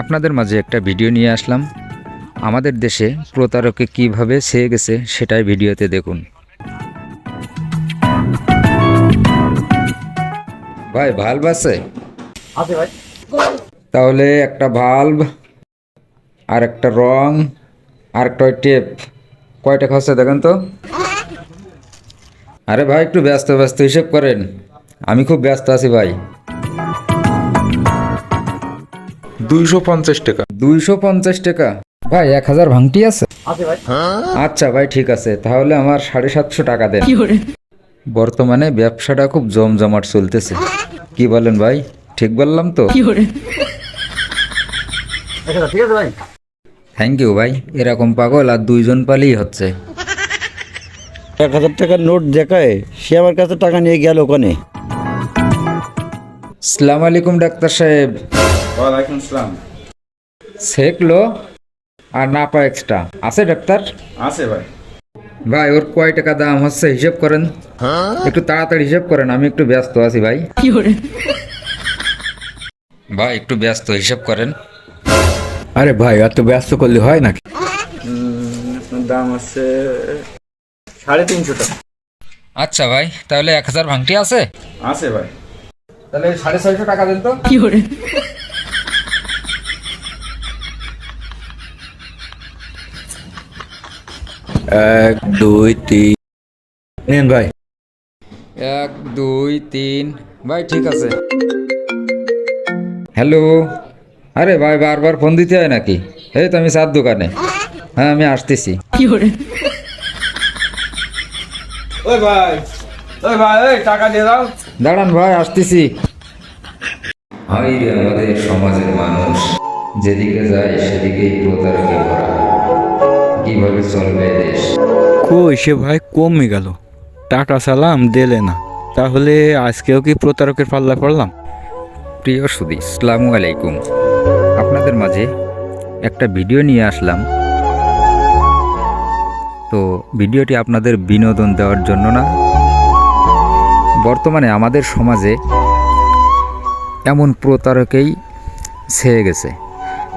আপনাদের মাঝে একটা ভিডিও নিয়ে আসলাম। আমাদের দেশে প্রতারকে কীভাবে সেয়ে গেছে সেটাই ভিডিওতে দেখুন। ভাই ভাল্ব আছে? আছে তাহলে একটা ভাল্ব আর একটা রং আর একটা টেপ কয়টা খরচা দেখেন তো? আরে ভাই একটু ব্যস্ত ব্যস্ত হিসেব করেন। আমি খুব ব্যস্ত আছি ভাই। দুইশো পঞ্চাশ টাকা। দুইশো পঞ্চাশ টাকা? ভাই এক হাজার ভাঙটি আছে? আছে ভাই। আচ্ছা ভাই ঠিক আছে। তাহলে আমার সাড়ে সাতশো টাকা দেন। বর্তমানে ব্যবসাটা খুব জমজমাট চলতেছে। কি বলেন ভাই? ঠিক বললাম তো? আচ্ছা ঠিক আছে ভাই। থ্যাংক ইউ ভাই এরকম পাগল আর দুইজন পালেই হচ্ছে। এক হাজার টাকার নোট দেখায় সে আমার কাছে টাকা নিয়ে গেল ওখানে। সালাম আলাইকুম ডাক্তার সাহেব। ওয়ালাইকুম আসসালাম শেখলো আর না পা এক্সট্রা আছে ডাক্তার? আছে ভাই। ভাই ওর কয় টাকা দাম হচ্ছে হিসেব করেন। একটু তাড়াতাড়ি হিসেব করেন আমি একটু ব্যস্ত আছি ভাই। ভাই একটু ব্যস্ত হিসেব করেন। আরে ভাই এত ব্যস্ত করলে হয় নাকি? আপনার দাম আছে সাড়ে তিনশো টাকা। আচ্ছা ভাই তাহলে এক হাজার ভাঙটি আছে? আছে ভাই। তাহলে সাড়ে ছয়শো টাকা দেন তো। এক দুই তিন। নেন ভাই। এক দুই তিন। ভাই ঠিক আছে। হ্যালো। আরে ভাই বারবার ফোন দিতে হয় নাকি? এই তো আমি সাত দোকানে। হ্যাঁ আমি আসতেছি। ওই ভাই ওই ভাই ওই টাকা দিয়ে দাও। দাঁড়ান ভাই আসতেছি। হাই আমাদের সমাজের মানুষ যেদিকে যায় সেদিকেই প্রতারকে ভরা। কীভাবে চলবে দেশ? কই সে ভাই কমে গেল। টাকা সালাম দিলে না। তাহলে আজকেও কি প্রতারকের পাল্লা পড়লাম? প্রিয় সুদী সালামু আলাইকুম। আপনাদের মাঝে একটা ভিডিও নিয়ে আসলাম। তো ভিডিওটি আপনাদের বিনোদন দেওয়ার জন্য না। বর্তমানে আমাদের সমাজে এমন প্রতারকেই ছেয়ে গেছে।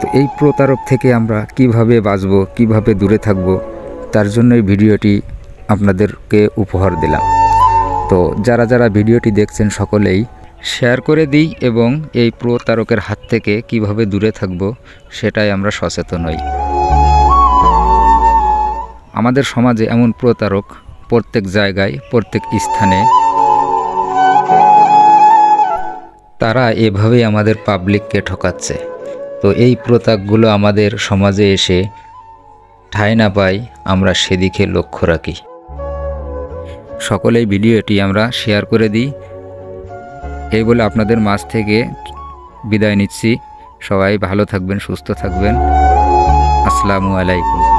তো এই প্রতারক থেকে আমরা কীভাবে বাঁচব, কীভাবে দূরে থাকব, তার জন্য এই ভিডিওটি আপনাদেরকে উপহার দিলাম। তো যারা যারা ভিডিওটি দেখছেন সকলেই, শেয়ার করে দিই এবং এই প্রতারকের হাত থেকে কীভাবে দূরে থাকব সেটাই আমরা সচেতন হই। আমাদের সমাজে এমন প্রতারক প্রত্যেক জায়গায়, প্রত্যেক স্থানে। তারা এভাবেই আমাদের পাবলিককে ঠকাচ্ছে। তো এই প্রতাকগুলো আমাদের সমাজে এসে ঠাই না পাই, আমরা সেদিকে লক্ষ্য রাখি। সকলেই ভিডিওটি আমরা শেয়ার করে দিই। এই বলে আপনাদের মাছ থেকে বিদায় নিচ্ছি। সবাই ভালো থাকবেন, সুস্থ থাকবেন। আসসালামু আলাইকুম।